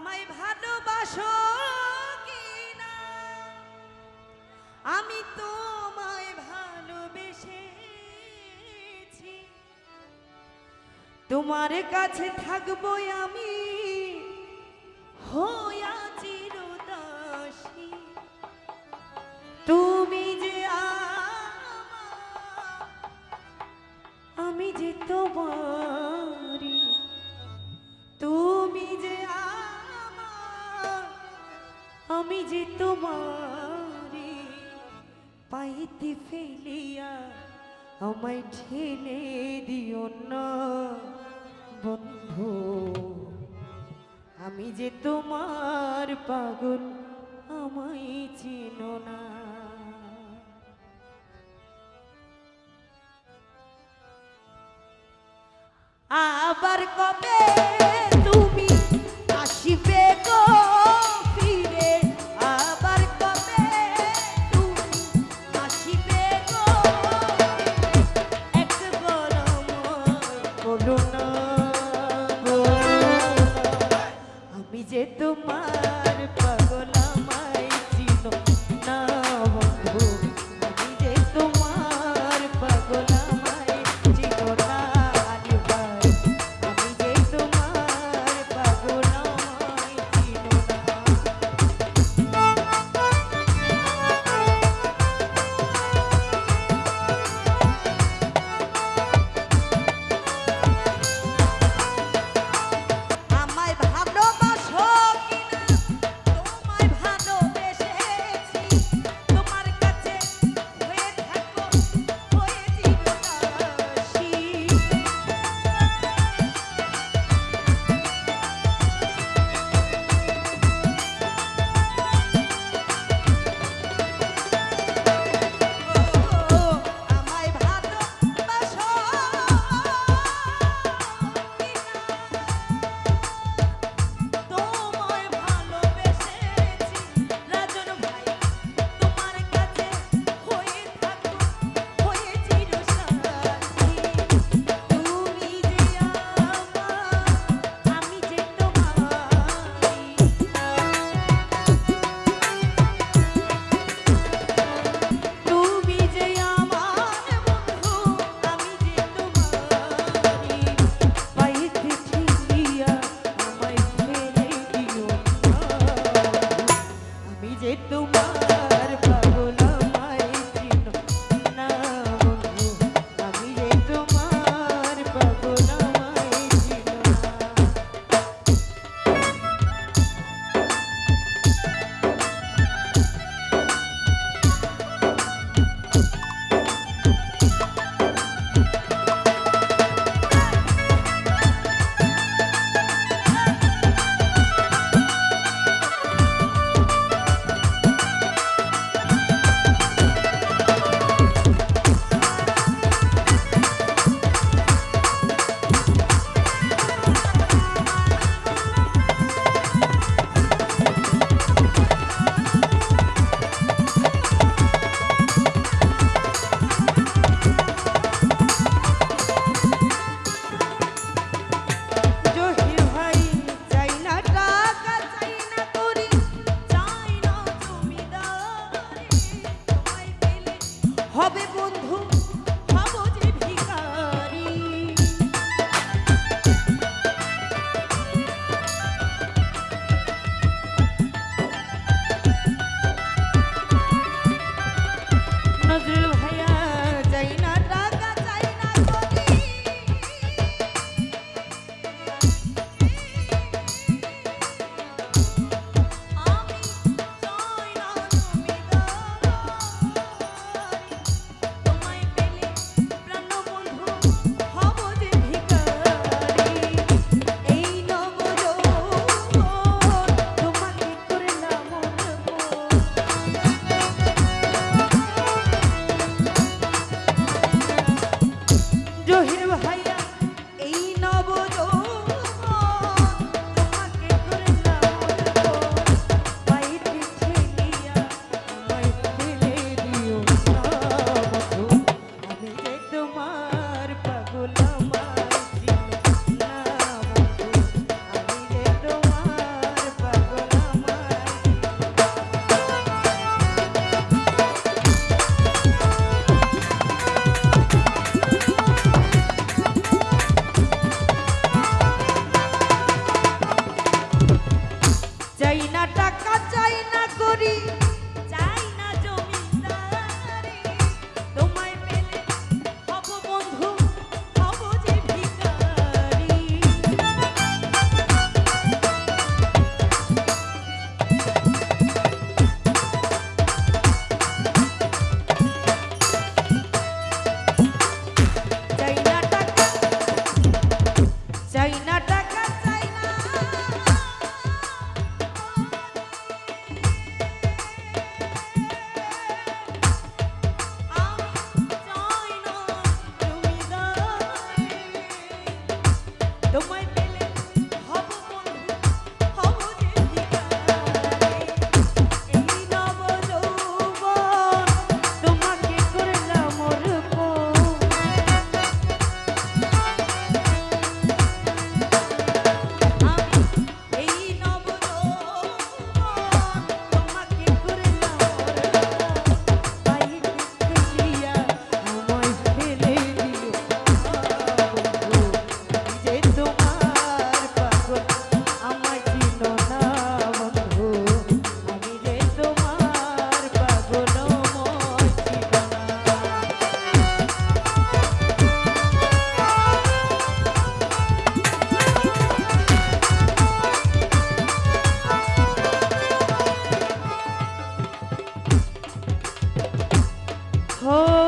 আমায় ভালোবাসো কিনা? আমি তোমায় ভালোবেসেছি। তোমার কাছে থাকব আমি। হো আমায় ঠেলে দিও না বন্ধু। আমি যে তোমার পাগল আমায় চিনো না। আবার কবে Oh.